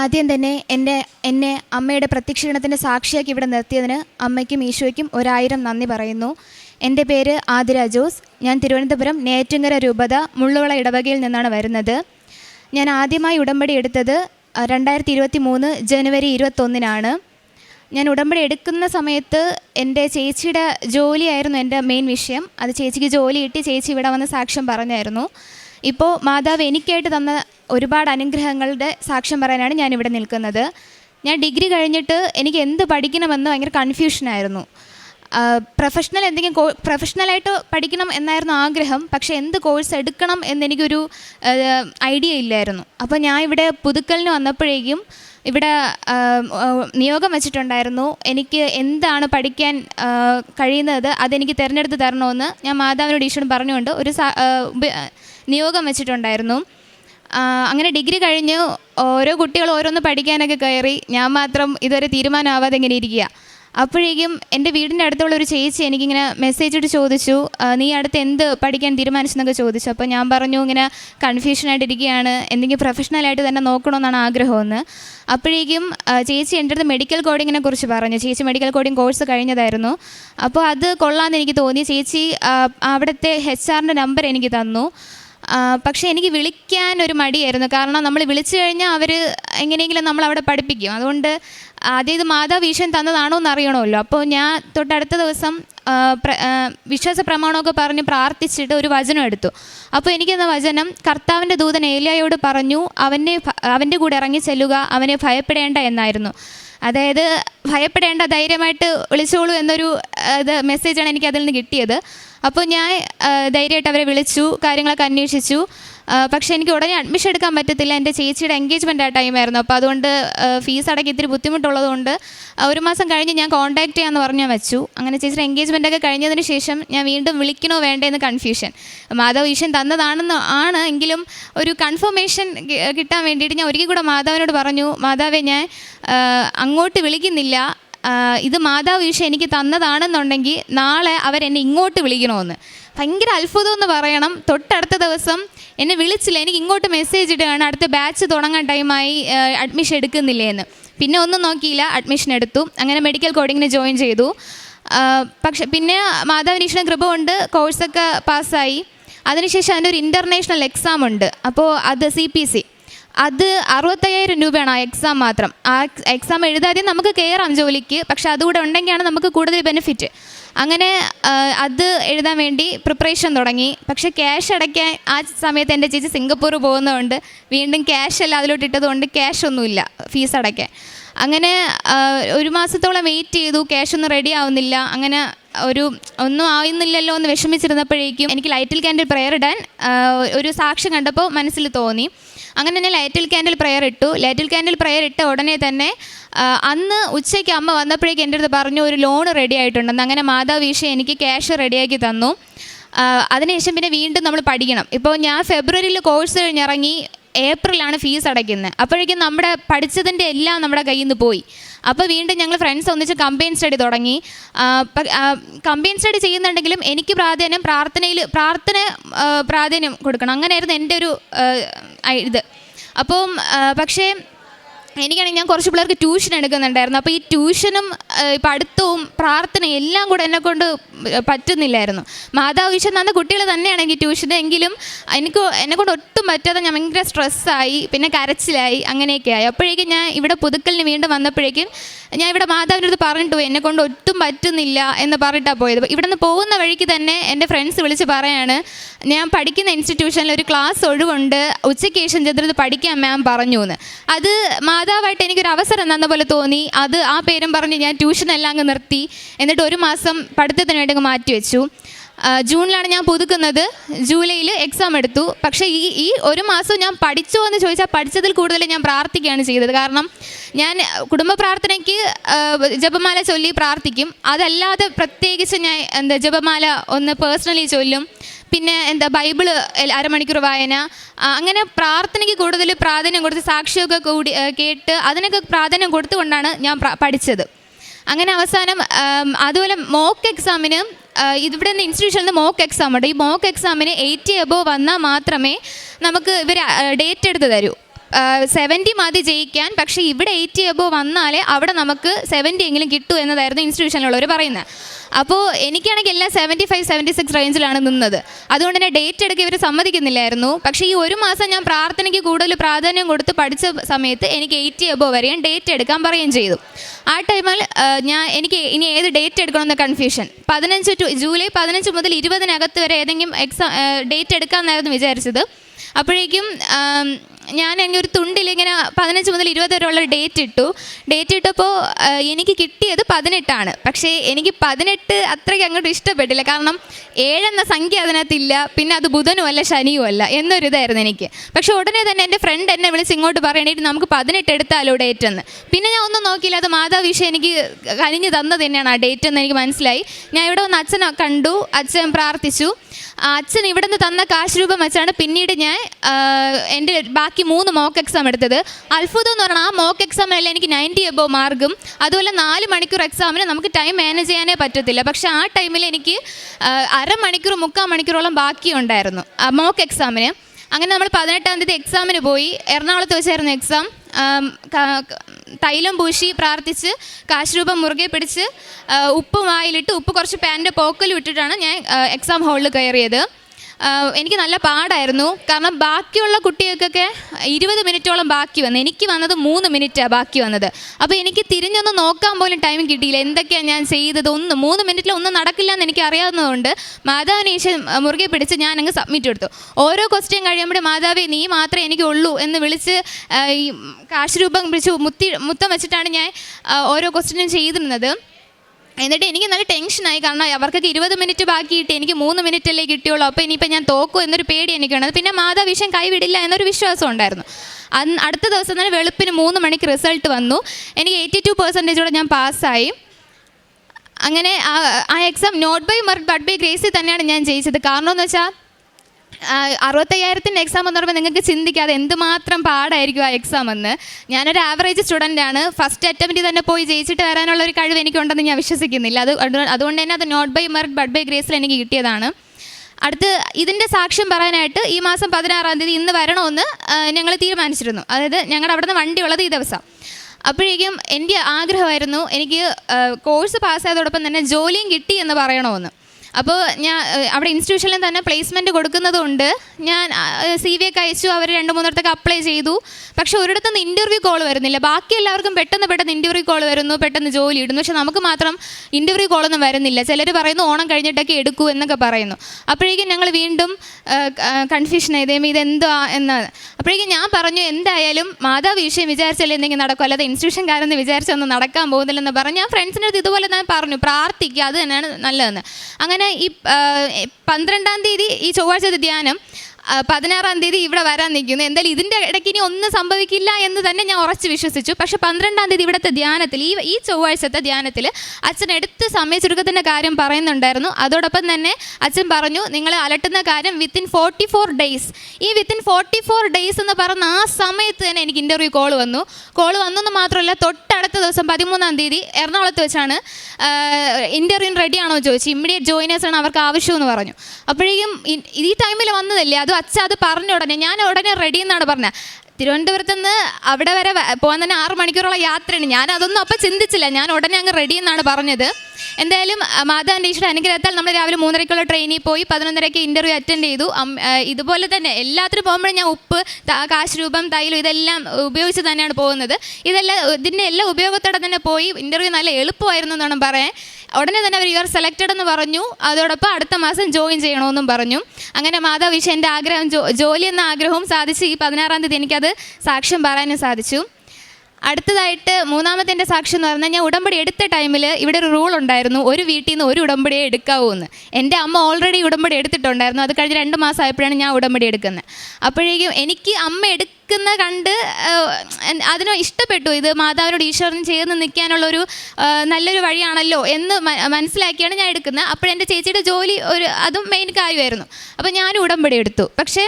ആദ്യം തന്നെ എന്റെ എന്നെ അമ്മയുടെ പ്രത്യക്ഷീണത്തിന്റെ സാക്ഷിയാക്കി ഇവിടെ നിർത്തിയതിന് അമ്മയ്ക്കും ഈശോയ്ക്കും ഒരായിരം നന്ദി പറയുന്നു. എന്റെ പേര് ആതിര ജോസ്. ഞാൻ തിരുവനന്തപുരം നേറ്റുങ്കര രൂപത മുള്ളുവള ഇടവകയിൽ നിന്നാണ് വരുന്നത്. ഞാൻ ആദ്യമായി ഉടമ്പടി എടുത്തത് രണ്ടായിരത്തി ഇരുപത്തി മൂന്ന് ജനുവരി ഇരുപത്തൊന്നിനാണ്. ഞാൻ ഉടമ്പടി എടുക്കുന്ന സമയത്ത് എന്റെ ചേച്ചിയുടെ ജോലിയായിരുന്നു എന്റെ മെയിൻ വിഷയം. അത് ചേച്ചിക്ക് ജോലി കിട്ടി ചേച്ചി ഇവിടെ വന്ന് സാക്ഷ്യം പറഞ്ഞായിരുന്നു. ഇപ്പോൾ മാതാവ് എനിക്കായിട്ട് തന്ന ഒരുപാട് അനുഗ്രഹങ്ങളുടെ സാക്ഷ്യം പറയാനാണ് ഞാൻ ഇവിടെ നിൽക്കുന്നത്. ഞാൻ ഡിഗ്രി കഴിഞ്ഞിട്ട് എനിക്ക് എന്ത് പഠിക്കണമെന്ന് ഭയങ്കര കൺഫ്യൂഷനായിരുന്നു പ്രൊഫഷണൽ എന്തെങ്കിലും കോ പ്രൊഫഷണലായിട്ട് പഠിക്കണം എന്നായിരുന്നു ആഗ്രഹം. പക്ഷേ എന്ത് കോഴ്സ് എടുക്കണം എന്നെനിക്കൊരു ഐഡിയ ഇല്ലായിരുന്നു. അപ്പോൾ ഞാൻ ഇവിടെ പുതുക്കലിന് വന്നപ്പോഴേക്കും ഇവിടെ നിയോഗം വെച്ചിട്ടുണ്ടായിരുന്നു. എനിക്ക് എന്താണ് പഠിക്കാൻ കഴിയുന്നത് അതെനിക്ക് തിരഞ്ഞെടുത്ത് തരണമെന്ന് ഞാൻ മാതാവിനോട് ഈശ്വരൻ പറഞ്ഞുകൊണ്ട് ഒരു നിയോഗം വെച്ചിട്ടുണ്ടായിരുന്നു. അങ്ങനെ ഡിഗ്രി കഴിഞ്ഞ് ഓരോ കുട്ടികൾ ഓരോന്ന് പഠിക്കാനൊക്കെ കയറി ഞാൻ മാത്രം ഇതുവരെ തീരുമാനമാവാതെ ഇങ്ങനെ ഇരിക്കുക. അപ്പോഴേക്കും എന്റെ വീടിന്റെ അടുത്തുള്ള ഒരു ചേച്ചി എനിക്കിങ്ങനെ മെസ്സേജ് ഇട്ട് ചോദിച്ചു നീ അടുത്ത് എന്ത് പഠിക്കാൻ തീരുമാനിച്ചെന്നൊക്കെ ചോദിച്ചു. അപ്പോൾ ഞാൻ പറഞ്ഞു ഇങ്ങനെ കൺഫ്യൂഷനായിട്ടിരിക്കുകയാണ് എന്തെങ്കിലും പ്രൊഫഷണലായിട്ട് തന്നെ നോക്കണമെന്നാണ് ആഗ്രഹമെന്ന്. അപ്പോഴേക്കും ചേച്ചി എന്റെ അടുത്ത് മെഡിക്കൽ കോഡിങ്ങിനെ കുറിച്ച് പറഞ്ഞു. ചേച്ചി മെഡിക്കൽ കോഡിങ് കോഴ്സ് കഴിഞ്ഞതായിരുന്നു. അപ്പോൾ അത് കൊള്ളാമെന്ന് എനിക്ക് തോന്നി. ചേച്ചി അവിടുത്തെ എച്ച് ആറിന്റെ നമ്പർ എനിക്ക് തന്നു. പക്ഷേ എനിക്ക് വിളിക്കാൻ ഒരു മടിയായിരുന്നു. കാരണം നമ്മൾ വിളിച്ചു കഴിഞ്ഞാൽ അവർ എങ്ങനെയെങ്കിലും നമ്മൾ അവിടെ പഠിപ്പിക്കും. അതുകൊണ്ട് ആദ്യം ഇത് മാതാവ് ഈശ്വരൻ തന്നതാണോ എന്ന് അറിയണമല്ലോ. അപ്പോൾ ഞാൻ തൊട്ടടുത്ത ദിവസം വിശ്വാസ പ്രമാണമൊക്കെ പറഞ്ഞ് പ്രാർത്ഥിച്ചിട്ട് ഒരു വചനം എടുത്തു. അപ്പോൾ എനിക്കെന്ന വചനം കർത്താവിന്റെ ദൂതൻ ഏലിയായോട് പറഞ്ഞു അവനെ അവന്റെ കൂടെ ഇറങ്ങി ചെല്ലുക അവനെ ഭയപ്പെടേണ്ട എന്നായിരുന്നു. അതായത് ഭയപ്പെടേണ്ട ധൈര്യമായിട്ട് വിളിച്ചോളൂ എന്നൊരു ഇത് മെസ്സേജാണ് എനിക്ക് അതിൽ നിന്ന് കിട്ടിയത്. അപ്പോൾ ഞാൻ ധൈര്യമായിട്ട് അവരെ വിളിച്ചു കാര്യങ്ങളൊക്കെ അന്വേഷിച്ചു. പക്ഷേ എനിക്ക് ഉടനെ അഡ്മിഷൻ എടുക്കാൻ പറ്റത്തില്ല. എന്റെ ചേച്ചിയുടെ എൻഗേജ്മെന്റ് ആ ടൈമായിരുന്നു അപ്പോൾ അതുകൊണ്ട് ഫീസ് അടക്കി ഇത്തിരി ബുദ്ധിമുട്ടുള്ളതുകൊണ്ട് ഒരു മാസം കഴിഞ്ഞ് ഞാൻ കോൺടാക്ട് ചെയ്യാമെന്ന് പറഞ്ഞ് വെച്ചു. അങ്ങനെ ചേച്ചിയുടെ എൻഗേജ്മെന്റ് ഒക്കെ കഴിഞ്ഞതിന് ശേഷം ഞാൻ വീണ്ടും വിളിക്കണോ വേണ്ടേ എന്ന് കൺഫ്യൂഷൻ മാധവ് ഈശ്വൻ തന്നതാണെന്ന് ആണ് എങ്കിലും ഒരു കൺഫർമേഷൻ കിട്ടാൻ വേണ്ടിയിട്ട് ഞാൻ ഒരിക്കൽ കൂടെ മാതാവിനോട് പറഞ്ഞു മാതാവെ ഞാൻ അങ്ങോട്ട് വിളിക്കുന്നില്ല. ഇത് മാതാവ് ഈശ എനിക്ക് തന്നതാണെന്നുണ്ടെങ്കിൽ നാളെ അവരെന്നെ ഇങ്ങോട്ട് വിളിക്കണമെന്ന് ഭയങ്കര അത്ഭുതം എന്ന് പറയണം. തൊട്ടടുത്ത ദിവസം എന്നെ വിളിച്ചില്ല. എനിക്ക് ഇങ്ങോട്ട് മെസ്സേജ് ഇടുകയാണ്. അടുത്ത ബാച്ച് തുടങ്ങാൻ ടൈമായി അഡ്മിഷൻ എടുക്കുന്നില്ലേ എന്ന്. പിന്നെ ഒന്നും നോക്കിയില്ല. അഡ്മിഷൻ എടുത്തു. അങ്ങനെ മെഡിക്കൽ കോഡിങ്ങിന് ജോയിൻ ചെയ്തു. പക്ഷെ പിന്നെ മാതാവിനീശ്വരൻ കൃപ കൊണ്ട് കോഴ്സൊക്കെ പാസ്സായി. അതിനുശേഷം അതിന്റെ ഒരു ഇന്റർനാഷണൽ എക്സാം ഉണ്ട്. അപ്പോൾ അത് സി പി സി അത് അറുപത്തയ്യായിരം രൂപയാണ് ആ എക്സാം മാത്രം. ആ എക്സാം എഴുതാതെ നമുക്ക് കയറാം ജോലിക്ക്. പക്ഷെ അതുകൂടെ ഉണ്ടെങ്കിലാണ് നമുക്ക് കൂടുതൽ ബെനിഫിറ്റ് അങ്ങനെ അത് എഴുതാൻ വേണ്ടി പ്രിപ്പറേഷൻ തുടങ്ങി. പക്ഷേ ക്യാഷ് അടയ്ക്കാൻ ആ സമയത്ത് എന്റെ ചേച്ചി സിംഗപ്പൂർ പോകുന്നതുകൊണ്ട് വീണ്ടും ക്യാഷ് എല്ലാം അതിലോട്ട് ഇട്ടതുകൊണ്ട് ക്യാഷ് ഒന്നുമില്ല ഫീസ് അടയ്ക്കാൻ. അങ്ങനെ ഒരു മാസത്തോളം വെയിറ്റ് ചെയ്തു ക്യാഷ് ഒന്നും റെഡി ആവുന്നില്ല. അങ്ങനെ ഒരു ഒന്നും ആവുന്നില്ലല്ലോ എന്ന് വിഷമിച്ചിരുന്നപ്പോഴേക്കും എനിക്ക് ലൈറ്റിൽ ക്യാൻഡിൽ പ്രെയർ ഇടാൻ ഒരു സാക്ഷ്യം കണ്ടപ്പോൾ മനസ്സിൽ തോന്നി. അങ്ങനെ തന്നെ ലൈറ്റിൽ ക്യാൻഡിൽ പ്രെയർ ഇട്ടു. ലൈറ്റിൽ ക്യാൻഡിൽ പ്രെയർ ഇട്ട ഉടനെ തന്നെ അന്ന് ഉച്ചയ്ക്ക് അമ്മ വന്നപ്പോഴേക്ക് എന്റെ അടുത്ത് പറഞ്ഞു ഒരു ലോൺ റെഡി ആയിട്ടുണ്ടെന്ന്. അങ്ങനെ മാതാവ് എനിക്ക് ക്യാഷ് റെഡിയാക്കി തന്നു. അതിനുശേഷം പിന്നെ വീണ്ടും നമ്മൾ പഠിക്കണം. ഇപ്പോൾ ഞാൻ ഫെബ്രുവരിയിൽ കോഴ്സ് കഴിഞ്ഞിറങ്ങി ഏപ്രിലാണ് ഫീസ് അടയ്ക്കുന്നത്. അപ്പോഴേക്കും നമ്മുടെ പഠിച്ചതിന്റെ എല്ലാം നമ്മുടെ കയ്യിൽ നിന്ന് പോയി. അപ്പോൾ വീണ്ടും ഞങ്ങൾ ഫ്രണ്ട്സ് ഒന്നിച്ച് കമ്പൈൻ സ്റ്റഡി തുടങ്ങി. കമ്പൈൻ സ്റ്റഡി ചെയ്യുന്നുണ്ടെങ്കിലും എനിക്ക് പ്രാധാന്യം പ്രാർത്ഥനയിൽ പ്രാർത്ഥന പ്രാധാന്യം കൊടുക്കണം. അങ്ങനെയായിരുന്നു എന്റെ ഒരു ഇത്. അപ്പം പക്ഷേ എനിക്കാണെങ്കിൽ ഞാൻ കുറച്ച് പിള്ളേർക്ക് ട്യൂഷൻ എടുക്കുന്നുണ്ടായിരുന്നു. അപ്പോൾ ഈ ട്യൂഷനും പഠിത്തവും പ്രാർത്ഥന എല്ലാം കൂടെ എന്നെ കൊണ്ട് പറ്റുന്നില്ലായിരുന്നു. മാതാവ് ഈശ്വരൻ തന്ന കുട്ടികൾ തന്നെയാണ് ട്യൂഷൻ എങ്കിലും എനിക്ക് എന്നെ കൊണ്ട് ഒട്ടും പറ്റാതെ ഞാൻ ഭയങ്കര സ്ട്രെസ്സായി പിന്നെ കരച്ചിലായി അങ്ങനെയൊക്കെ ആയി. അപ്പോഴേക്കും ഞാൻ ഇവിടെ പുതുക്കലിന് വീണ്ടും വന്നപ്പോഴേക്കും ഞാൻ ഇവിടെ മാതാവിന്റെ അടുത്ത് പറഞ്ഞിട്ട് പോയി. എന്നെ കൊണ്ട് ഒട്ടും പറ്റുന്നില്ല എന്ന് പറഞ്ഞിട്ടാണ് പോയത്. ഇവിടെ നിന്ന് പോകുന്ന വഴിക്ക് തന്നെ എന്റെ ഫ്രണ്ട്സ് വിളിച്ച് പറയാണ് ഞാൻ പഠിക്കുന്ന ഇൻസ്റ്റിറ്റ്യൂഷനിൽ ഒരു ക്ലാസ് ഒഴിവുണ്ട്. ഉച്ചയ്ക്ക് ശേഷം ചെന്നിട്ട് പഠിക്കാൻ മാം പറഞ്ഞു എന്ന് അത് മാതാവായിട്ട് എനിക്കൊരു അവസരം തന്ന പോലെ തോന്നി. അത് ആ പേരും പറഞ്ഞ് ഞാൻ ട്യൂഷൻ എല്ലാം അങ്ങ് നിർത്തി. എന്നിട്ട് ഒരു മാസം പഠിത്തത്തിന് വേണ്ടി അങ്ങ് മാറ്റി വെച്ചു. ജൂണിലാണ് ഞാൻ പുതുക്കുന്നത്. ജൂലൈയിൽ എക്സാം എടുത്തു. പക്ഷേ ഈ ഈ ഒരു മാസം ഞാൻ പഠിച്ചോ എന്ന് ചോദിച്ചാൽ പഠിച്ചതിൽ കൂടുതൽ ഞാൻ പ്രാർത്ഥിക്കുകയാണ് ചെയ്തത്. കാരണം ഞാൻ കുടുംബ പ്രാർത്ഥനയ്ക്ക് ജപമാല ചൊല്ലി പ്രാർത്ഥിക്കും. അതല്ലാതെ പ്രത്യേകിച്ച് ഞാൻ എന്താ ജപമാല ഒന്ന് പേഴ്സണലി ചൊല്ലും. പിന്നെ എന്താ ബൈബിൾ അരമണിക്കൂർ വായന അങ്ങനെ പ്രാർത്ഥനയ്ക്ക് കൂടുതൽ പ്രാധാന്യം കൊടുത്ത് സാക്ഷിയൊക്കെ കൂടി കേട്ട് അതിനൊക്കെ പ്രാധാന്യം കൊടുത്തുകൊണ്ടാണ് ഞാൻ പഠിച്ചത്. അങ്ങനെ അവസാനം അതുപോലെ മോക്ക് എക്സാമിന് ഇവിടെ നിന്ന് ഇൻസ്റ്റിറ്റ്യൂഷനിൽ നിന്ന് മോക്ക് എക്സാം ഉണ്ട്. ഈ മോക്ക് എക്സാമിന് എയ്റ്റി എബോ വന്നാൽ മാത്രമേ നമുക്ക് ഇവർ ഡേറ്റ് എടുത്ത് തരൂ. സെവന്റി മതി ജയിക്കാൻ. പക്ഷേ ഇവിടെ എയ്റ്റി എബോ വന്നാലേ അവിടെ നമുക്ക് സെവന്റി എങ്കിലും കിട്ടൂ എന്നതായിരുന്നു ഇൻസ്റ്റിറ്റ്യൂഷനിലുള്ളവർ പറയുന്നത്. അപ്പോൾ എനിക്കാണെങ്കിൽ എല്ലാം സെവന്റി ഫൈവ് സെവന്റി സിക്സ് റേഞ്ചിലാണ് നിന്നത്. അതുകൊണ്ട് തന്നെ ഡേറ്റ് എടുക്കുക ഇവർ സമ്മതിക്കുന്നില്ലായിരുന്നു. പക്ഷേ ഈ ഒരു മാസം ഞാൻ പ്രാർത്ഥനയ്ക്ക് കൂടുതൽ പ്രാധാന്യം കൊടുത്ത് പഠിച്ച സമയത്ത് എനിക്ക് എയ്റ്റി എബോ വരെയും ഡേറ്റ് എടുക്കാൻ പറയുകയും ചെയ്തു. ആ ടൈമിൽ ഞാൻ എനിക്ക് ഇനി ഏത് ഡേറ്റ് എടുക്കണമെന്ന കൺഫ്യൂഷൻ പതിനഞ്ച് ടു ജൂലൈ പതിനഞ്ച് മുതൽ ഇരുപതിനകത്ത് വരെ ഏതെങ്കിലും എക്സാം ഡേറ്റ് എടുക്കാമെന്നായിരുന്നു വിചാരിച്ചത്. അപ്പോഴേക്കും ഞാൻ എന്റെ ഒരു തുണ്ടിൽ ഇങ്ങനെ പതിനഞ്ച് മുതൽ ഇരുപത് വരെയുള്ള ഡേറ്റ് ഇട്ടു. ഡേറ്റ് ഇട്ടപ്പോൾ എനിക്ക് കിട്ടിയത് പതിനെട്ടാണ്. പക്ഷേ എനിക്ക് പതിനെട്ട് അത്രയ്ക്ക് അങ്ങോട്ട് ഇഷ്ടപ്പെട്ടില്ല. കാരണം ഏഴെന്ന സംഖ്യ അതിനകത്തില്ല. പിന്നെ അത് ബുധനും അല്ല ശനിയും അല്ല. എന്നൊരു ഇതായിരുന്നു എനിക്ക്. പക്ഷേ ഉടനെ തന്നെ എന്റെ ഫ്രണ്ട് എന്നെ വിളിച്ച് ഇങ്ങോട്ട് പറയണേട്ട് നമുക്ക് പതിനെട്ട് എടുത്താലോ ഡേറ്റ് എന്ന്? പിന്നെ ഞാൻ ഒന്നും നോക്കിയില്ല. അത് മാതാവിഷയം എനിക്ക് കനിഞ്ഞ് തന്നത് തന്നെയാണ് ആ ഡേറ്റ് എന്ന് എനിക്ക് മനസ്സിലായി. ഞാൻ ഇവിടെ വന്ന് അച്ഛനെ കണ്ടു. അച്ഛൻ പ്രാർത്ഥിച്ചു. അച്ഛൻ ഇവിടെ നിന്ന് തന്ന കാശ് രൂപം വെച്ചാണ് പിന്നീട് ഞാൻ എന്റെ ബാക്കി മൂന്ന് മോക്ക് എക്സാം എടുത്തത്. അത്ഭുതം എന്ന് പറഞ്ഞാൽ ആ മോക്ക് എക്സാമിനെല്ലാം എനിക്ക് നയന്റി എബോ മാർക്കും അതുപോലെ നാല് മണിക്കൂർ എക്സാമിന് നമുക്ക് ടൈം മാനേജ് ചെയ്യാനേ പറ്റത്തില്ല. പക്ഷേ ആ ടൈമിൽ എനിക്ക് അരമണിക്കൂർ മുക്കാൽ മണിക്കൂറോളം ബാക്കിയുണ്ടായിരുന്നു മോക്ക് എക്സാമിന് അങ്ങനെ നമ്മൾ പതിനെട്ടാം തീയതി എക്സാമിന് പോയി. എറണാകുളത്ത് വെച്ചായിരുന്നു എക്സാം തൈലം പൂശി പ്രാർത്ഥിച്ച് കാശ്രൂപം മുറുകെ പിടിച്ച് ഉപ്പ് വായിലിട്ട് ഉപ്പ് കുറച്ച് പാന്റെ പോക്കലും ഇട്ടിട്ടാണ് ഞാൻ എക്സാം ഹാളിൽ കയറിയത്. എനിക്ക് നല്ല പാടായിരുന്നു. കാരണം ബാക്കിയുള്ള കുട്ടികൾക്കൊക്കെ ഇരുപത് മിനിറ്റോളം ബാക്കി വന്നു. എനിക്ക് വന്നത് മൂന്ന് മിനിറ്റാണ് ബാക്കി വന്നത്. അപ്പോൾ എനിക്ക് തിരിഞ്ഞൊന്ന് നോക്കാൻ പോലും ടൈം കിട്ടിയില്ല. എന്തൊക്കെയാണ് ഞാൻ ചെയ്തത്? ഒന്ന് മൂന്ന് മിനിറ്റിൽ ഒന്നും നടക്കില്ല എന്ന് എനിക്ക് അറിയാവുന്നതുകൊണ്ട് മാതാവിനീശ മുറുകെ പിടിച്ച് ഞാൻ അങ്ങ് സബ്മിറ്റ് കൊടുത്തു ഓരോ ക്വസ്റ്റ്യൻ കഴിയുമ്പോഴും മാതാവേ നീ മാത്രമേ എനിക്ക് ഉള്ളൂ എന്ന് വിളിച്ച് ഈ കാശ് രൂപം പിടിച്ച് മുത്തി മുത്തം വെച്ചിട്ടാണ് ഞാൻ ഓരോ ക്വസ്റ്റ്യനും ചെയ്തിരുന്നത്. എന്നിട്ട് എനിക്ക് നല്ല ടെൻഷനായി കാരണം അവർക്കൊക്കെ ഇരുപത് മിനിറ്റ് ബാക്കിയിട്ട് എനിക്ക് മൂന്ന് മിനിറ്റല്ലേ കിട്ടിയുള്ളൂ. അപ്പോൾ ഇനിയിപ്പോൾ ഞാൻ തോക്കും എന്നൊരു പേടി എനിക്കുണ്ട്. പിന്നെ മാതാ വിഷം കൈവിടില്ല എന്നൊരു വിശ്വാസം ഉണ്ടായിരുന്നു. അന്ന് അടുത്ത ദിവസം തന്നെ വെളുപ്പിന് മൂന്ന് മണിക്ക് റിസൾട്ട് വന്നു. എനിക്ക് എയ്റ്റി ടു പെർസെന്റേജോടെ ഞാൻ പാസ്സായി അങ്ങനെ ആ- exam not by merit but by ഗ്രേസിൽ തന്നെയാണ് ഞാൻ ജയിച്ചത്. കാരണം എന്ന് വെച്ചാൽ അറുപത്തയ്യായിരത്തിന്റെ എക്സാം എന്ന് പറയുമ്പോൾ നിങ്ങൾക്ക് ചിന്തിക്കാതെ എന്തുമാത്രം പാടായിരിക്കും ആ എക്സാം എന്ന്. ഞാനൊരു ആവറേജ് ആണ്. ഫസ്റ്റ് അറ്റംപ്റ്റ് തന്നെ പോയി ജയിച്ചിട്ട് വരാനുള്ള ഒരു കഴിവ് എനിക്കുണ്ടെന്ന് ഞാൻ വിശ്വസിക്കുന്നില്ല. അത് അത് അതുകൊണ്ട് തന്നെ അത് not by merit but by ഗ്രേസിൽ എനിക്ക് കിട്ടിയതാണ്. അടുത്ത് ഇതിന്റെ സാക്ഷ്യം പറയാനായിട്ട് ഈ മാസം പതിനാറാം തീയതി ഇന്ന് വരണമെന്ന് ഞങ്ങൾ തീരുമാനിച്ചിരുന്നു. അതായത് ഞങ്ങളുടെ അവിടുന്ന് വണ്ടിയുള്ളത് ഈ ദിവസം. അപ്പോഴേക്കും എന്റെ ആഗ്രഹമായിരുന്നു എനിക്ക് കോഴ്സ് പാസ്സായതോടൊപ്പം തന്നെ ജോലിയും കിട്ടി എന്ന് പറയണമെന്ന്. അപ്പോൾ ഞാൻ അവിടെ ഇൻസ്റ്റിറ്റ്യൂഷനിൽ തന്നെ പ്ലേസ്മെന്റ് കൊടുക്കുന്നതുകൊണ്ട് ഞാൻ സി വി ഒക്കെ അയച്ചു അവർ രണ്ട് മൂന്നിടത്തൊക്കെ അപ്ലൈ ചെയ്തു. പക്ഷെ ഒരിടത്തുനിന്ന് ഇന്റർവ്യൂ കോൾ വരുന്നില്ല. ബാക്കി എല്ലാവർക്കും പെട്ടെന്ന് പെട്ടെന്ന് ഇന്റർവ്യൂ കോൾ വരുന്നു പെട്ടെന്ന് ജോലി ഇടുന്നു. പക്ഷെ നമുക്ക് മാത്രം ഇന്റർവ്യൂ കോളൊന്നും വരുന്നില്ല. ചിലർ പറയുന്നു ഓണം കഴിഞ്ഞിട്ടൊക്കെ എടുക്കൂ എന്നൊക്കെ പറയുന്നു. അപ്പോഴേക്കും ഞങ്ങൾ വീണ്ടും കൺഫ്യൂഷൻ ചെയ്തേ ഇതെന്താ എന്നാണ് അപ്പോഴേക്കും ഞാൻ പറഞ്ഞു എന്തായാലും മാതാവ് വിഷയം വിചാരിച്ചാലേ എന്തെങ്കിലും നടക്കും? അല്ലാതെ ഇൻസ്റ്റിറ്റ്യൂഷൻകാരെന്ന് വിചാരിച്ചൊന്നും നടക്കാൻ പോകുന്നില്ലെന്ന് പറഞ്ഞു ഞാൻ ഫ്രണ്ട്സിന്റെ അടുത്ത് ഇതുപോലെ ഞാൻ പറഞ്ഞു. പ്രാർത്ഥിക്കുക അത് തന്നെയാണ് നല്ലതെന്ന്. അങ്ങനെ ഈ ആ, പന്ത്രണ്ടാം തീയതി ഈ ചൊവ്വാഴ്ചത്തെ ധ്യാനം പതിനാറാം തീയതി ഇവിടെ വരാൻ നിൽക്കുന്നു. എന്തായാലും ഇതിന്റെ ഇടയ്ക്ക് ഇനി ഒന്നും സംഭവിക്കില്ല എന്ന് തന്നെ ഞാൻ ഉറച്ച് വിശ്വസിച്ചു. പക്ഷെ പന്ത്രണ്ടാം തീയതി ഇവിടുത്തെ ധ്യാനത്തിൽ ഈ ഈ ചൊവ്വാഴ്ചത്തെ ധ്യാനത്തിൽ അച്ഛൻ എടുത്ത് സമയ ചുരുക്കത്തിന്റെ കാര്യം പറയുന്നുണ്ടായിരുന്നു. അതോടൊപ്പം തന്നെ അച്ഛൻ പറഞ്ഞു നിങ്ങൾ അലട്ടുന്ന കാര്യം വിത്തിൻ ഫോർട്ടി ഫോർ ഡേയ്സ് ഈ വിത്തിൻ ഫോർട്ടി ഫോർ ഡേയ്സ് എന്ന് പറഞ്ഞ ആ സമയത്ത് തന്നെ എനിക്ക് ഇന്റർവ്യൂ കോൾ വന്നു. കോൾ വന്നെന്ന് മാത്രമല്ല തൊട്ടടുത്ത ദിവസം പതിമൂന്നാം തീയതി എറണാകുളത്ത് വെച്ചാണ് ഇന്റർവ്യൂ റെഡിയാണോ ചോദിച്ചു. ഇമ്മീഡിയറ്റ് ജോയിനേഴ്സാണ് അവർക്ക് ആവശ്യമെന്ന് പറഞ്ഞു. അപ്പോഴേക്കും ഈ ടൈമിൽ വന്നതല്ലേ? അത് അച്ഛ അത് പറഞ്ഞ ഉടനെ ഞാൻ ഉടനെ റെഡി എന്നാണ് പറഞ്ഞത് തിരുവനന്തപുരത്ത് നിന്ന് അവിടെ വരെ പോകാൻ തന്നെ ആറ് മണിക്കൂറുള്ള യാത്രയാണ്. ഞാൻ അതൊന്നും അപ്പം ചിന്തിച്ചില്ല. ഞാൻ ഉടനെ അങ്ങ് റെഡി എന്നാണ് പറഞ്ഞത്. എന്തായാലും മാതാവിന്റെ ഈശ്വര അനുഗ്രഹത്താൽ നമ്മൾ രാവിലെ മൂന്നരയ്ക്കുള്ള ട്രെയിനിൽ പോയി പതിനൊന്നരയ്ക്ക് ഇന്റർവ്യൂ അറ്റൻഡ് ചെയ്തു. ഇതുപോലെ തന്നെ എല്ലാത്തിനും പോകുമ്പോഴും ഞാൻ ഉപ്പ് കാശ് രൂപം തൈലം ഇതെല്ലാം ഉപയോഗിച്ച് തന്നെയാണ് പോകുന്നത്. ഇതെല്ലാം ഇതിന്റെ എല്ലാ ഉപയോഗത്തോടെ തന്നെ പോയി ഇന്റർവ്യൂ നല്ല എളുപ്പമായിരുന്നു എന്നാണ് പറയാൻ. ഉടനെ തന്നെ അവർ യു ആർ സെലക്റ്റഡ് എന്ന് പറഞ്ഞു. അതോടൊപ്പം അടുത്ത മാസം ജോയിൻ ചെയ്യണമെന്നും പറഞ്ഞു. അങ്ങനെ മാതാവിഷ എന്റെ ആഗ്രഹം ജോലി എന്ന ആഗ്രഹവും സാധിച്ച് ഈ പതിനാറാം തീയതി എനിക്കത് സാക്ഷ്യം പറയാനും സാധിച്ചു. അടുത്തതായിട്ട് മൂന്നാമത്തെ എന്റെ സാക്ഷ്യം എന്ന് പറഞ്ഞാൽ ഞാൻ ഉടമ്പടി എടുത്ത ടൈമിൽ ഇവിടെ ഒരു റൂൾ ഉണ്ടായിരുന്നു ഒരു വീട്ടിൽ നിന്ന് ഒരു ഉടമ്പടിയെ എടുക്കാവൂ എന്ന് എന്റെ അമ്മ ഓൾറെഡി ഉടമ്പടി എടുത്തിട്ടുണ്ടായിരുന്നു അത് കഴിഞ്ഞ് രണ്ട് മാസം ആയപ്പോഴാണ് ഞാൻ ഉടമ്പടി എടുക്കുന്നത്. അപ്പോഴേക്കും എനിക്ക് അമ്മ എടുക്കുന്ന കണ്ട് അതിനോ ഇഷ്ടപ്പെട്ടു. ഇത് മാതാവിനോട് ഈശ്വരൻ ചേർന്ന് നിൽക്കാനുള്ളൊരു നല്ലൊരു വഴിയാണല്ലോ എന്ന് മനസ്സിലാക്കിയാണ് ഞാൻ എടുക്കുന്നത്. അപ്പോഴെന്റെ ചേച്ചിയുടെ ജോലി ഒരു അതും മെയിൻ കാര്യമായിരുന്നു. അപ്പോൾ ഞാൻ ഉടമ്പടി എടുത്തു. പക്ഷേ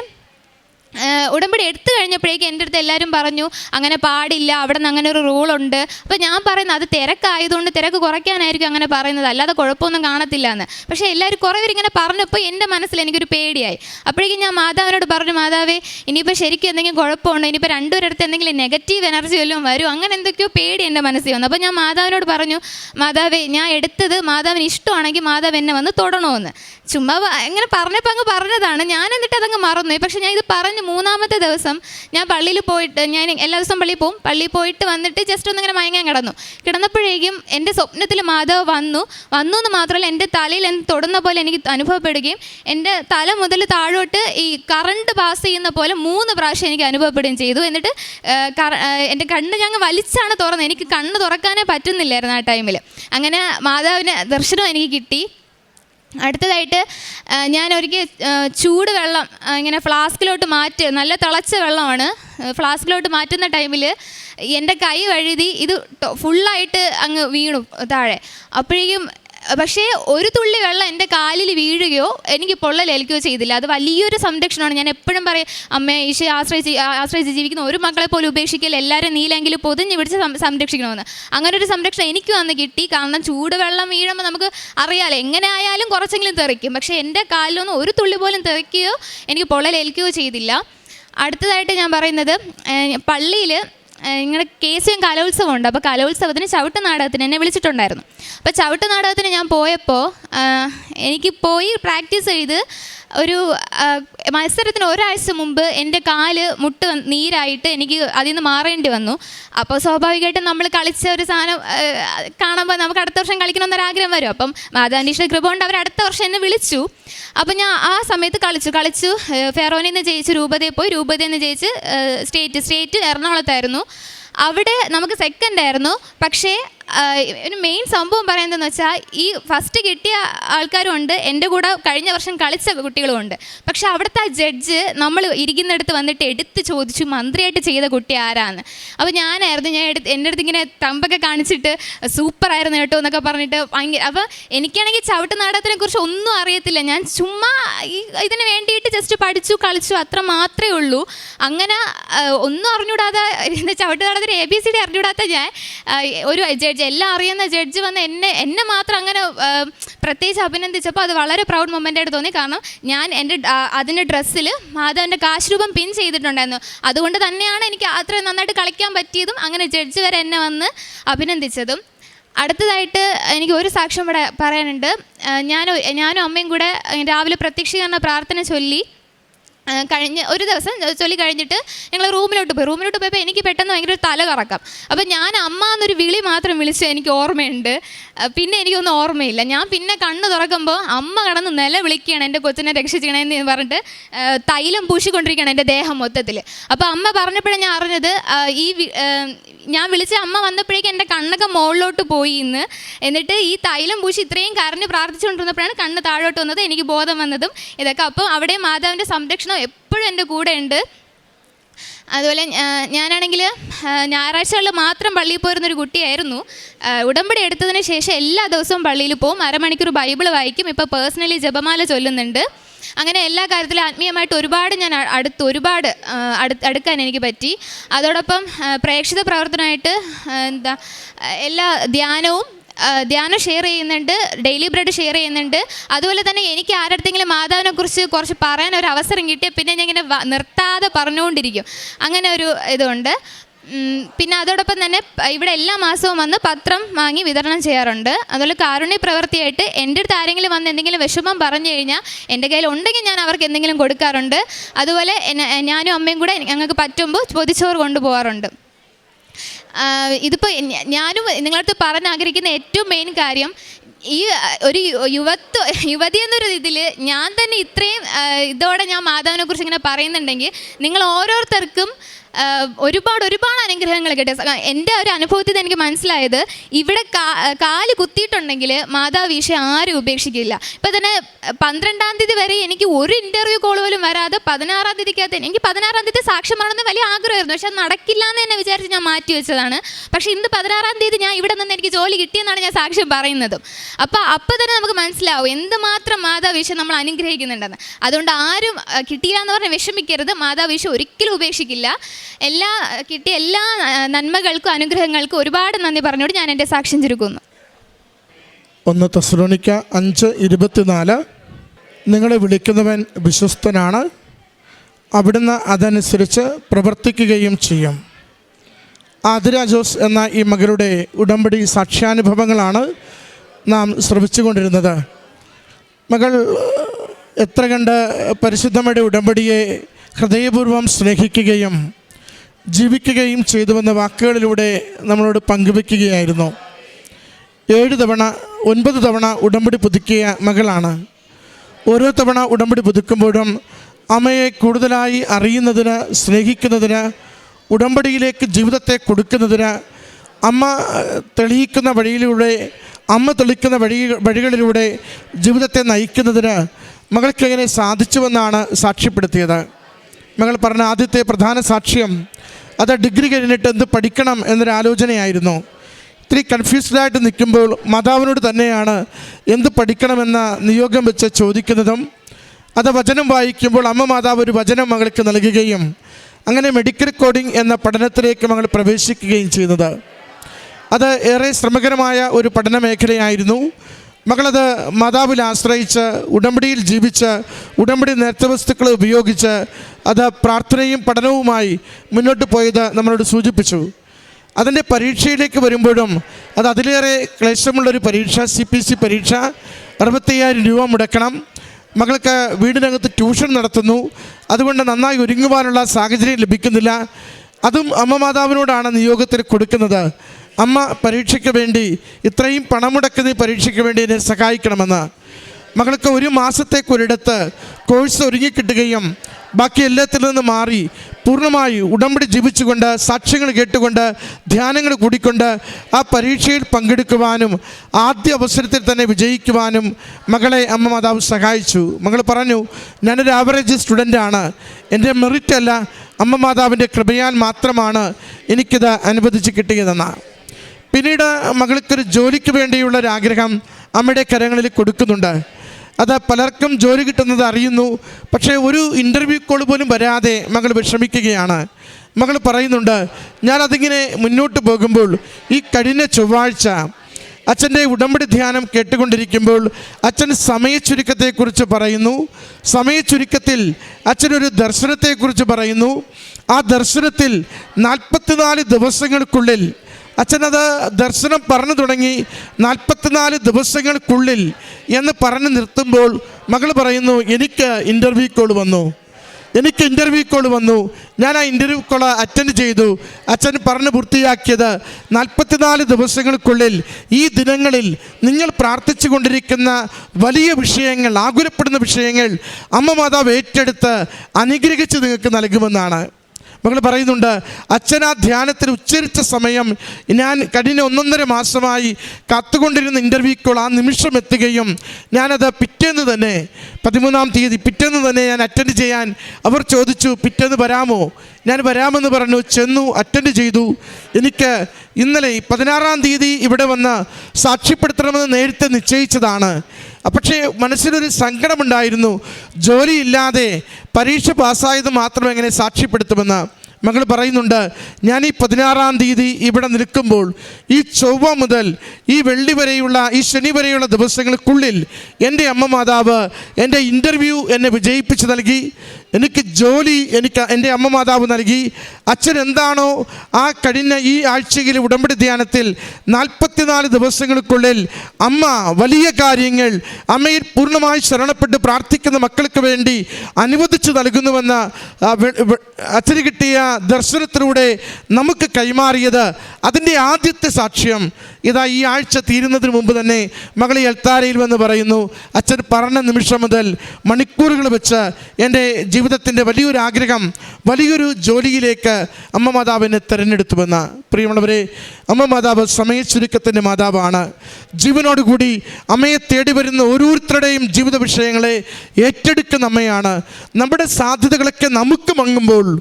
ഉടമ്പടി എടുത്തു കഴിഞ്ഞപ്പോഴേക്കും എന്റെ അടുത്ത് എല്ലാവരും പറഞ്ഞു അങ്ങനെ പാടില്ല അവിടെ നിന്ന് അങ്ങനെ ഒരു റൂളുണ്ട് അപ്പോൾ ഞാൻ പറയുന്നത് അത് തിരക്കായതുകൊണ്ട് തിരക്ക് കുറയ്ക്കാനായിരിക്കും അങ്ങനെ പറയുന്നത് അല്ലാതെ കുഴപ്പമൊന്നും കാണത്തില്ല എന്ന്. പക്ഷേ എല്ലാവരും കുറേ പേരിങ്ങനെ പറഞ്ഞപ്പോൾ എന്റെ മനസ്സിൽ എനിക്കൊരു പേടിയായി. അപ്പോഴേക്കും ഞാൻ മാതാവിനോട് പറഞ്ഞു മാതാവേ ഇനിയിപ്പോൾ ശരിക്കും എന്തെങ്കിലും കുഴപ്പമുണ്ടോ? ഇനിയിപ്പോൾ രണ്ടുപേരടുത്ത് എന്തെങ്കിലും നെഗറ്റീവ് എനർജി വല്ലതും വരും? അങ്ങനെ എന്തൊക്കെയോ പേടി എന്റെ മനസ്സിൽ വന്നു. അപ്പോൾ ഞാൻ മാതാവിനോട് പറഞ്ഞു മാതാവേ ഞാൻ എടുത്തത് മാതാവിന് ഇഷ്ടമാണെങ്കിൽ മാതാവ് എന്നെ വന്ന് തൊടണമെന്ന് ചുമ്മാ ഇങ്ങനെ പറഞ്ഞപ്പോൾ അങ്ങ് പറഞ്ഞതാണ്. ഞാൻ എന്നിട്ട് അതങ്ങ് മറന്നു പക്ഷേ ഞാൻ ഇത് പറഞ്ഞ് മൂന്നാമത്തെ ദിവസം ഞാൻ പള്ളിയിൽ പോയിട്ട് ഞാൻ എല്ലാ ദിവസവും പള്ളിയിൽ പോകും. പള്ളിയിൽ പോയിട്ട് വന്നിട്ട് ജസ്റ്റ് ഒന്ന് ഇങ്ങനെ മയങ്ങാൻ കിടന്നു. കിടന്നപ്പോഴേക്കും എന്റെ സ്വപ്നത്തിൽ മാധവ് വന്നു. വന്നു എന്ന് മാത്രമല്ല എന്റെ തലയിൽ എന്ത് തൊടുന്ന പോലെ എനിക്ക് അനുഭവപ്പെടുകയും എന്റെ തല മുതൽ താഴോട്ട് ഈ കറണ്ട് പാസ് ചെയ്യുന്ന പോലെ മൂന്ന് പ്രാവശ്യം എനിക്ക് അനുഭവപ്പെടുകയും ചെയ്തു. എന്നിട്ട് എന്റെ കണ്ണ് ഞങ്ങൾ വലിച്ചാണ് തുറന്നത്. എനിക്ക് കണ്ണ് തുറക്കാനേ പറ്റുന്നില്ലായിരുന്നു ആ ടൈമിൽ അങ്ങനെ മാതാവിന് ദർശനം എനിക്ക് കിട്ടി. അടുത്തതായിട്ട് ഞാൻ ഒരിക്കൽ ചൂട് വെള്ളം ഇങ്ങനെ ഫ്ലാസ്കിലോട്ട് മാറ്റി നല്ല തിളച്ച വെള്ളമാണ്. ഫ്ലാസ്കിലോട്ട് മാറ്റുന്ന ടൈമിൽ എന്റെ കൈ വഴുതി ഇത് ഫുള്ളായിട്ട് അങ്ങ് വീണു താഴെ. അപ്പോഴേക്കും പക്ഷേ ഒരു തുള്ളി വെള്ളം എന്റെ കാലിൽ വീഴുകയോ എനിക്ക് പൊള്ളലേൽക്കുകയോ ചെയ്തില്ല. അത് വലിയൊരു സംരക്ഷണമാണ്. ഞാൻ എപ്പോഴും പറയും അമ്മയെ ഈശോയെ ആശ്രയിച്ച് ആശ്രയിച്ച് ജീവിക്കുന്ന ഒരു മക്കളെ പോലും ഉപേക്ഷിക്കൽ എല്ലാവരും നീലെങ്കിലും പൊതിഞ്ഞ് പിടിച്ച് സംരക്ഷിക്കണമെന്ന്. അങ്ങനെ ഒരു സംരക്ഷണം എനിക്ക് വന്ന് കിട്ടി. കാരണം ചൂട് വെള്ളം വീഴുമ്പോൾ നമുക്ക് അറിയാലോ എങ്ങനെ ആയാലും കുറച്ചെങ്കിലും തെറിക്കും. പക്ഷേ എന്റെ കാലിലൊന്നും ഒരു തുള്ളി പോലും തെറിക്കുകയോ എനിക്ക് പൊള്ളലേൽക്കുകയോ ചെയ്തില്ല. അടുത്തതായിട്ട് ഞാൻ പറയുന്നത് പള്ളിയിൽ ഇങ്ങനെ കേസിയും കലോത്സവം ഉണ്ട്. അപ്പോൾ കലോത്സവത്തിന് ചവിട്ട് നാടകത്തിന് എന്നെ വിളിച്ചിട്ടുണ്ടായിരുന്നു. അപ്പോൾ ചവിട്ട് നാടകത്തിന് ഞാൻ പോയപ്പോൾ എനിക്ക് പോയി പ്രാക്ടീസ് ചെയ്ത് ഒരു മത്സരത്തിന് ഒരാഴ്ച മുമ്പ് എന്റെ കാൽ മുട്ട് നീരായിട്ട് എനിക്ക് അതിൽ നിന്ന് മാറേണ്ടി വന്നു. അപ്പോൾ സ്വാഭാവികമായിട്ടും നമ്മൾ കളിച്ച ഒരു സാധനം കാണുമ്പോൾ നമുക്ക് അടുത്ത വർഷം കളിക്കണമെന്നൊരാഗ്രഹം വരും. അപ്പം മാതാന്റീഷ്ണ കൃപ കൊണ്ട് അവർ അടുത്ത വർഷം എന്നെ വിളിച്ചു. അപ്പം ഞാൻ ആ സമയത്ത് കളിച്ചു. കളിച്ചു ഫെറോനിൽ നിന്ന് ജയിച്ച് രൂപതയിൽ പോയി. രൂപതയിൽ നിന്ന് ജയിച്ച് സ്റ്റേറ്റ് സ്റ്റേറ്റ് എറണാകുളത്തായിരുന്നു. അവിടെ നമുക്ക് സെക്കൻഡ് ആയിരുന്നു. പക്ഷേ ഒരു മെയിൻ സംഭവം പറയുന്നതെന്ന് വെച്ചാൽ ഈ ഫസ്റ്റ് കിട്ടിയ ആൾക്കാരുണ്ട് എന്റെ കൂടെ കഴിഞ്ഞ വർഷം കളിച്ച കുട്ടികളുമുണ്ട്. പക്ഷെ അവിടുത്തെ ആ ജഡ്ജ് നമ്മൾ ഇരിക്കുന്നിടത്ത് വന്നിട്ട് എടുത്ത് ചോദിച്ചു മന്ത്രിയായിട്ട് ചെയ്ത കുട്ടി ആരാന്ന്? അപ്പോൾ ഞാനായിരുന്നു ഞാൻ എടുത്ത് എന്റെ അടുത്ത് ഇങ്ങനെ തമ്പൊക്കെ കാണിച്ചിട്ട് സൂപ്പറായിരുന്നു കേട്ടോ എന്നൊക്കെ പറഞ്ഞിട്ട് ഭയങ്കര അപ്പോൾ എനിക്കാണെങ്കിൽ ചവിട്ട് നാടകത്തിനെ കുറിച്ച് ഒന്നും അറിയത്തില്ല. ഞാൻ ചുമ്മാ ഈ ഇതിന് വേണ്ടിയിട്ട് ജസ്റ്റ് പഠിച്ചു കളിച്ചു അത്ര മാത്രമേ ഉള്ളൂ. അങ്ങനെ ഒന്നും അറിഞ്ഞൂടാതെ എന്താ ചവിട്ട് നാടകത്തിന് എ ബി സി ഡി അറിഞ്ഞൂടാത്ത ഞാൻ ഒരു ജഡ്ജ് എല്ലാം അറിയുന്ന ജഡ്ജ് വന്ന് എന്നെ എന്നെ മാത്രം അങ്ങനെ പ്രത്യേകിച്ച് അഭിനന്ദിച്ചപ്പോൾ അത് വളരെ പ്രൗഡ് മൊമെന്റ് ആയിട്ട് തോന്നി. കാരണം ഞാൻ എന്റെ അതിന്റെ ഡ്രസ്സിൽ മാധവന്റെ കാശ്രൂപം പിൻ ചെയ്തിട്ടുണ്ടായിരുന്നു. അതുകൊണ്ട് തന്നെയാണ് എനിക്ക് അത്രയും നന്നായിട്ട് കളിക്കാൻ പറ്റിയതും അങ്ങനെ ജഡ്ജ് വരെ എന്നെ വന്ന് അഭിനന്ദിച്ചതും. അടുത്തതായിട്ട് എനിക്ക് ഒരു സാക്ഷ്യം ഇവിടെ പറയാനുണ്ട്. ഞാനും ഞാനും അമ്മയും കൂടെ രാവിലെ പ്രത്യക്ഷീകരണ പ്രാർത്ഥന ചൊല്ലി കഴിഞ്ഞ് ഒരു ദിവസം ചൊല്ലി കഴിഞ്ഞിട്ട് ഞങ്ങൾ റൂമിലോട്ട് പോയി. റൂമിലോട്ട് പോയപ്പോൾ എനിക്ക് പെട്ടെന്ന് ഭയങ്കര തല കറക്കം അപ്പോൾ ഞാൻ അമ്മ എന്നൊരു വിളി മാത്രം വിളിച്ച് എനിക്ക് ഓർമ്മയുണ്ട്. പിന്നെ എനിക്കൊന്നും ഓർമ്മയില്ല. ഞാൻ പിന്നെ കണ്ണ് തുറക്കുമ്പോൾ അമ്മ കടന്ന് നില വിളിക്കുകയാണ് എന്റെ കൊച്ചിനെ രക്ഷിക്കണമെന്ന് പറഞ്ഞിട്ട് തൈലം പൂശിക്കൊണ്ടിരിക്കുകയാണ് എന്റെ ദേഹം മൊത്തത്തിൽ അപ്പോൾ അമ്മ പറഞ്ഞപ്പോഴാണ് ഞാൻ അറിഞ്ഞത് ഈ ഞാൻ വിളിച്ച അമ്മ വന്നപ്പോഴേക്കും എന്റെ കണ്ണൊക്കെ മുകളിലോട്ട് പോയി ഇന്ന്. എന്നിട്ട് ഈ തൈലം പൂശി ഇത്രയും കരഞ്ഞ് പ്രാർത്ഥിച്ചുകൊണ്ടിരുന്നപ്പോഴാണ് കണ്ണ് താഴോട്ട് വന്നത് എനിക്ക് ബോധം വന്നതും ഇതൊക്കെ. അപ്പം അവിടെ മാതാവിന്റെ സംരക്ഷണം എപ്പോഴും എന്റെ കൂടെ ഉണ്ട് അതുപോലെ ഞാനാണെങ്കിൽ ഞായറാഴ്ചകളിൽ മാത്രം പള്ളിയിൽ പോയിരുന്നൊരു കുട്ടിയായിരുന്നു. ഉടമ്പടി എടുത്തതിന് ശേഷം എല്ലാ ദിവസവും പള്ളിയിൽ പോകും അരമണിക്കൂർ ബൈബിൾ വായിക്കും. ഇപ്പോൾ പേഴ്സണലി ജപമാല ചൊല്ലുന്നുണ്ട്. അങ്ങനെ എല്ലാ കാര്യത്തിലും ആത്മീയമായിട്ട് ഒരുപാട് ഞാൻ അടുത്ത് ഒരുപാട് അടുക്കാൻ എനിക്ക് പറ്റി. അതോടൊപ്പം പ്രേക്ഷിത പ്രവർത്തനമായിട്ട് എന്താ എല്ലാ ധ്യാനവും ധ്യാനം ഷെയർ ചെയ്യുന്നുണ്ട് ഡെയിലി ബ്രെഡ് ഷെയർ ചെയ്യുന്നുണ്ട്. അതുപോലെ തന്നെ എനിക്ക് ആരടുത്തെങ്കിലും മാതാവിനെ കുറിച്ച് കുറച്ച് പറയാൻ ഒരു അവസരം കിട്ടിയാൽ പിന്നെ ഞാൻ ഇങ്ങനെ നിർത്താതെ പറഞ്ഞുകൊണ്ടിരിക്കും. അങ്ങനെ ഒരു ഇതുണ്ട്. പിന്നെ അതോടൊപ്പം തന്നെ ഇവിടെ എല്ലാ മാസവും വന്ന് പത്രം വാങ്ങി വിതരണം ചെയ്യാറുണ്ട്. അതുപോലെ കാരുണ്യ പ്രവൃത്തിയായിട്ട് എന്റെ അടുത്ത് ആരെങ്കിലും വന്ന് എന്തെങ്കിലും വിഷമം പറഞ്ഞു കഴിഞ്ഞാൽ എന്റെ കയ്യിൽ ഉണ്ടെങ്കിൽ ഞാൻ അവർക്ക് എന്തെങ്കിലും കൊടുക്കാറുണ്ട്. അതുപോലെ ഞാനും അമ്മയും കൂടെ ഞങ്ങൾക്ക് പറ്റുമ്പോൾ പൊതിച്ചോറ് കൊണ്ടുപോകാറുണ്ട്. ഇതിപ്പോൾ ഞാനും നിങ്ങളടുത്ത് പറഞ്ഞ് ആഗ്രഹിക്കുന്ന ഏറ്റവും മെയിൻ കാര്യം ഈ ഒരു യുവത്വ യുവതി എന്നൊരു ഇതിൽ ഞാൻ തന്നെ ഇത്രയും ഇതോടെ ഞാൻ മാധവനെ കുറിച്ച് ഇങ്ങനെ പറയുന്നുണ്ടെങ്കിൽ നിങ്ങൾ ഓരോരുത്തർക്കും ഒരുപാട് ഒരുപാട് അനുഗ്രഹങ്ങൾ കിട്ടിയ എന്റെ ഒരു അനുഭവത്തിൽ എനിക്ക് മനസ്സിലായത് ഇവിടെ കാൽ കുത്തിയിട്ടുണ്ടെങ്കിൽ മാതാവ് ഈശോ ആരും ഉപേക്ഷിക്കില്ല. ഇപ്പം തന്നെ പന്ത്രണ്ടാം തീയതി വരെ എനിക്ക് ഒരു ഇന്റർവ്യൂ കോൾ പോലും വരാതെ പതിനാറാം തീയതിക്കകത്ത് എനിക്ക് പതിനാറാം തീയതി സാക്ഷ്യം പറയണമെന്ന് വലിയ ആഗ്രഹമായിരുന്നു. പക്ഷെ അത് നടക്കില്ല എന്ന് തന്നെ വിചാരിച്ച് ഞാൻ മാറ്റി വെച്ചതാണ്. പക്ഷേ ഇന്ന് പതിനാറാം തീയതി ഞാൻ ഇവിടെ നിന്ന് എനിക്ക് ജോലി കിട്ടിയെന്നാണ് ഞാൻ സാക്ഷ്യം പറയുന്നതും. അപ്പോൾ അപ്പോൾ തന്നെ നമുക്ക് മനസ്സിലാവും എന്തുമാത്രം മാതാവീശ നമ്മൾ അനുഗ്രഹിക്കുന്നുണ്ടെന്ന്. അതുകൊണ്ട് ആരും കിട്ടിയില്ല എന്ന് പറഞ്ഞ് വിഷമിക്കരുത്. മാതാവീശ ഒരിക്കലും ഉപേക്ഷിക്കില്ല. എല്ലാ കിട്ടിയ എല്ലാ നന്മകൾക്കും അനുഗ്രഹങ്ങൾക്കും ഒരുപാട് നന്ദി പറഞ്ഞുകൊണ്ട് ഞാൻ എന്റെ സാക്ഷ്യം ചുരുക്കുന്നു. ഒന്ന് തസ്ലോണിക്ക അഞ്ച് ഇരുപത്തിനാല്. നിങ്ങളെ വിളിക്കുന്നവൻ വിശ്വസ്തനാണ്. അവിടുന്ന് അതനുസരിച്ച് പ്രവർത്തിക്കുകയും ചെയ്യും. ആതിര ജോസ് എന്ന ഈ മകളുടെ ഉടമ്പടി സാക്ഷ്യാനുഭവങ്ങളാണ് നാം ശ്രമിച്ചുകൊണ്ടിരുന്നത് മകൾ എത്ര കണ്ട് പരിശുദ്ധമ്മയുടെ ഉടമ്പടിയെ ഹൃദയപൂർവം സ്നേഹിക്കുകയും ജീവിക്കുകയും ചെയ്തുവെന്ന വാക്കുകളിലൂടെ നമ്മളോട് പങ്കുവെക്കുകയായിരുന്നു ഏഴ് തവണ ഒൻപത് തവണ ഉടമ്പടി പുതുക്കിയ മകളാണ്. ഓരോ തവണ ഉടമ്പടി പുതുക്കുമ്പോഴും അമ്മയെ കൂടുതലായി അറിയുന്നതിന് സ്നേഹിക്കുന്നതിന് ഉടമ്പടിയിലേക്ക് ജീവിതത്തെ കൊടുക്കുന്നതിന് അമ്മ തെളിയിക്കുന്ന വഴിയിലൂടെ അമ്മ തെളിക്കുന്ന വഴി വഴികളിലൂടെ ജീവിതത്തെ നയിക്കുന്നതിന് മകൾക്ക് എങ്ങനെ സാധിച്ചുവെന്നാണ് സാക്ഷ്യപ്പെടുത്തിയത്. മകൾ പറഞ്ഞ ആദ്യത്തെ പ്രധാന സാക്ഷ്യം അത് ഡിഗ്രി കഴിഞ്ഞിട്ട് എന്ത് പഠിക്കണം എന്നൊരു ആലോചനയായിരുന്നു. ഇത്തിരി കൺഫ്യൂസ്ഡായിട്ട് നിൽക്കുമ്പോൾ മാതാവിനോട് തന്നെയാണ് എന്ത് പഠിക്കണമെന്ന നിയോഗം വെച്ച് ചോദിക്കുന്നതും അത് വചനം വായിക്കുമ്പോൾ അമ്മ മാതാവ് ഒരു വചനം മകൾക്ക് നൽകുകയും അങ്ങനെ മെഡിക്കൽ കോഡിംഗ് എന്ന പഠനത്തിലേക്ക് മകൾ പ്രവേശിക്കുകയും ചെയ്യുന്നത്. അത് ഏറെ ശ്രമകരമായ ഒരു പഠന മേഖലയായിരുന്നു മകളത് മാതാവിൽ ആശ്രയിച്ച് ഉടമ്പടിയിൽ ജീവിച്ച് ഉടമ്പടി നേർച്ച വസ്തുക്കൾ ഉപയോഗിച്ച് അത് പ്രാർത്ഥനയും പഠനവുമായി മുന്നോട്ട് പോയത് നമ്മളോട് സൂചിപ്പിച്ചു. അതിന്റെ പരീക്ഷയിലേക്ക് വരുമ്പോഴും അത് അതിലേറെ ക്ലേശമുള്ളൊരു പരീക്ഷ സി പി സി പരീക്ഷ അറുപത്തയ്യായിരം രൂപ മുടക്കണം. മകൾക്ക് വീടിനകത്ത് ട്യൂഷൻ നടത്തുന്നു. അതുകൊണ്ട് നന്നായി ഒരുങ്ങുവാനുള്ള സാഹചര്യം ലഭിക്കുന്നില്ല. അതും അമ്മ മാതാവിനോടാണ് നിയോഗത്തിൽ കൊടുക്കുന്നത്. അമ്മ പരീക്ഷയ്ക്ക് വേണ്ടി ഇത്രയും പണം മുടക്കുന്ന പരീക്ഷയ്ക്ക് വേണ്ടി എന്നെ സഹായിക്കണമെന്ന്. മകൾക്ക് ഒരു മാസത്തേക്കൊരിടത്ത് കോഴ്സ് ഒരുങ്ങിക്കിട്ടുകയും ബാക്കി എല്ലാത്തിൽ നിന്ന് മാറി പൂർണമായി ഉടമ്പടി ജീവിച്ചുകൊണ്ട് സാക്ഷ്യങ്ങൾ കേട്ടുകൊണ്ട് ധ്യാനങ്ങൾ കൂടിക്കൊണ്ട് ആ പരീക്ഷയിൽ പങ്കെടുക്കുവാനും ആദ്യ അവസരത്തിൽ തന്നെ വിജയിക്കുവാനും മകളെ അമ്മ മാതാവ് സഹായിച്ചു. മകൾ പറഞ്ഞു ഞാനൊരു ആവറേജ് സ്റ്റുഡന്റാണ് എന്റെ മെറിറ്റ് അല്ല അമ്മ മാതാവിന്റെ കൃപയാൽ മാത്രമാണ് എനിക്കിത് അനുവദിച്ച് കിട്ടിയതെന്നാണ് പിന്നീട് മകൾക്കൊരു ജോലിക്ക് വേണ്ടിയുള്ള ആഗ്രഹം അമ്മയുടെ കരങ്ങളിൽ കൊടുക്കുന്നുണ്ട്. അത് പലർക്കും ജോലി കിട്ടുന്നത് അറിയുന്നു. പക്ഷേ ഒരു ഇന്റർവ്യൂ കോൾ പോലും വരാതെ മകൾ വിഷമിക്കുകയാണ്. മകൾ പറയുന്നുണ്ട് ഞാനതിങ്ങനെ മുന്നോട്ട് പോകുമ്പോൾ ഈ കഴിഞ്ഞ ചൊവ്വാഴ്ച അച്ഛന്റെ ഉടമ്പടി ധ്യാനം കേട്ടുകൊണ്ടിരിക്കുമ്പോൾ അച്ഛൻ സമയച്ചുരുക്കത്തെക്കുറിച്ച് പറയുന്നു. സമയച്ചുരുക്കത്തിൽ അച്ഛനൊരു ദർശനത്തെക്കുറിച്ച് പറയുന്നു. ആ ദർശനത്തിൽ നാൽപ്പത്തിനാല് ദിവസങ്ങൾക്കുള്ളിൽ അച്ഛനത് ദർശനം പറഞ്ഞു തുടങ്ങി നാൽപ്പത്തിനാല് ദിവസങ്ങൾക്കുള്ളിൽ എന്ന് പറഞ്ഞു നിർത്തുമ്പോൾ മകൾ പറയുന്നു എനിക്ക് ഇന്റർവ്യൂ കോൾ വന്നു. എനിക്ക് ഇന്റർവ്യൂ കോൾ വന്നു. ഞാൻ ആ ഇന്റർവ്യൂ കോൾ അറ്റൻഡ് ചെയ്തു. അച്ഛൻ പറഞ്ഞ് പൂർത്തിയാക്കിയത് നാൽപ്പത്തിനാല് ദിവസങ്ങൾക്കുള്ളിൽ. ഈ ദിനങ്ങളിൽ നിങ്ങൾ പ്രാർത്ഥിച്ചു കൊണ്ടിരിക്കുന്ന വലിയ വിഷയങ്ങൾ ആകുലപ്പെടുന്ന വിഷയങ്ങൾ അമ്മ മാതാവ് ഏറ്റെടുത്ത് അനുഗ്രഹിച്ച് നിങ്ങൾക്ക് നൽകുമെന്നാണ്. മകൾ പറയുന്നുണ്ട് അച്ഛൻ ആ ധ്യാനത്തിൽ ഉച്ചരിച്ച സമയം ഞാൻ കഴിഞ്ഞ ഒന്നൊന്നര മാസമായി കാത്തുകൊണ്ടിരുന്ന ഇന്റർവ്യൂക്കുകൾ ആ നിമിഷം എത്തുകയും ഞാനത് പിറ്റേന്ന് തന്നെ പതിമൂന്നാം തീയതി പിറ്റേന്ന് തന്നെ ഞാൻ അറ്റൻഡ് ചെയ്യാൻ അവർ ചോദിച്ചു പിറ്റേന്ന് വരാമോ? ഞാൻ വരാമെന്ന് പറഞ്ഞു ചെന്നു അറ്റൻഡ് ചെയ്തു. എനിക്ക് ഇന്നലെ പതിനാറാം തീയതി ഇവിടെ വന്ന് സാക്ഷ്യപ്പെടുത്തണമെന്ന് നേരത്തെ നിശ്ചയിച്ചതാണ്. പക്ഷേ മനസ്സിലൊരു സങ്കടമുണ്ടായിരുന്നു. ജോലിയില്ലാതെ പരീക്ഷ പാസ്സായത് മാത്രം എങ്ങനെ സാക്ഷ്യപ്പെടുത്തുമെന്ന്. മകൾ പറയുന്നുണ്ട് ഞാൻ ഈ പതിനാറാം തീയതി ഇവിടെ നിൽക്കുമ്പോൾ ഈ ചൊവ്വ മുതൽ ഈ വെള്ളി വരെയുള്ള ഈ ശനി വരെയുള്ള ദിവസങ്ങൾക്കുള്ളിൽ എന്റെ അമ്മ മാതാവ് എന്റെ ഇന്റർവ്യൂ എന്നെ വിജയിപ്പിച്ച് നൽകി. എനിക്ക് ജോലി എനിക്ക് എന്റെ അമ്മ മാതാവ് നൽകി. അച്ഛൻ എന്താണോ ആ കഴിഞ്ഞ ഈ ആഴ്ചയിലെ ഉടമ്പടി ധ്യാനത്തിൽ നാൽപ്പത്തിനാല് ദിവസങ്ങൾക്കുള്ളിൽ അമ്മ വലിയ കാര്യങ്ങൾ അമ്മയിൽ പൂർണമായി ശരണപ്പെട്ട് പ്രാർത്ഥിക്കുന്ന മക്കൾക്ക് വേണ്ടി അനുവദിച്ചു നൽകുന്നുവെന്ന് അച്ഛന് കിട്ടിയ ദർശനത്തിലൂടെ നമുക്ക് കൈമാറിയത് അതിന്റെ ആദ്യത്തെ സാക്ഷ്യം ഇതാ ഈ ആഴ്ച തീരുന്നതിന് മുമ്പ് തന്നെ മകളെ എൽത്താരയിൽ വന്ന് പറയുന്നു അച്ഛൻ പറഞ്ഞ നിമിഷം മുതൽ മണിക്കൂറുകൾ വെച്ച് എന്റെ ജീവിതത്തിന്റെ വലിയൊരു ആഗ്രഹം വലിയൊരു ജോലിയിലേക്ക് അമ്മ മാതാവിനെ തിരഞ്ഞെടുത്തുവെന്ന്. പ്രിയമുള്ളവരെ അമ്മ മാതാവ് സമയച്ചുരുക്കത്തിന്റെ മാതാവാണ്. ജീവനോടുകൂടി അമ്മയെ തേടി വരുന്ന ഓരോരുത്തരുടെയും ജീവിത വിഷയങ്ങളെ ഏറ്റെടുക്കുന്ന അമ്മയാണ്. നമ്മുടെ സാധ്യതകളൊക്കെ നമുക്ക് മങ്ങുമ്പോൾ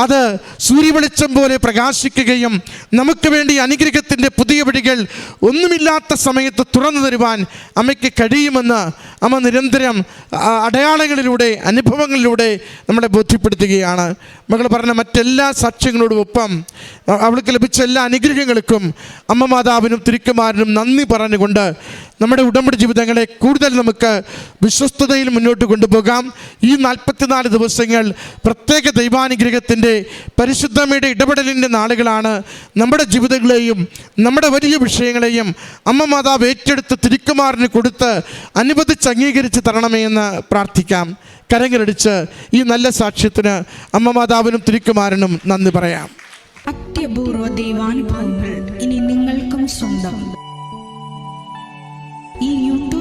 അത് സൂര്യവെളിച്ചം പോലെ പ്രകാശിക്കുകയും നമുക്ക് വേണ്ടി അനുഗ്രഹത്തിന്റെ പുതിയ വഴികൾ ഒന്നുമില്ലാത്ത സമയത്ത് തുറന്നു തരുവാൻ അമ്മയ്ക്ക് കഴിയുമെന്ന് അമ്മ നിരന്തരം അടയാളങ്ങളിലൂടെ അനുഭവങ്ങളിലൂടെ നമ്മളെ ബോധ്യപ്പെടുത്തുകയാണ്. മകൾ പറഞ്ഞ മറ്റെല്ലാ സാക്ഷ്യങ്ങളോടും ഒപ്പം അവൾക്ക് ലഭിച്ച എല്ലാ അനുഗ്രഹങ്ങൾക്കും അമ്മ മാതാവിനും തിരുക്കുമാരനും നന്ദി പറഞ്ഞുകൊണ്ട് നമ്മുടെ ഉടമ്പടി ജീവിതങ്ങളെ കൂടുതൽ നമുക്ക് വിശ്വസ്തതയിൽ മുന്നോട്ട് കൊണ്ടുപോകാം. ഈ നാൽപ്പത്തിനാല് ദിവസങ്ങൾ പ്രത്യേക ദൈവാനുഗ്രഹത്തിന്റെ പരിശുദ്ധമ്മയുടെ ഇടപെടലിന്റെ നാളുകളാണ് നമ്മുടെ ജീവിതങ്ങളെയും നമ്മുടെ വലിയ വിഷയങ്ങളെയും അമ്മ മാതാവ് ഏറ്റെടുത്ത് തിരുക്കുമാറിന് കൊടുത്ത് അനുവദിച്ച് അംഗീകരിച്ച് തരണമേ എന്ന് പ്രാർത്ഥിക്കാം. കരങ്ങളടിച്ച് ഈ നല്ല സാക്ഷ്യത്തിന് അമ്മ മാതാവിനും തിരുക്കുമാരനും നന്ദി പറയാം. അത്യപൂർവ ദൈവാനുഭവങ്ങൾ ഇനി നിങ്ങൾക്കും സ്വന്തം. ഈ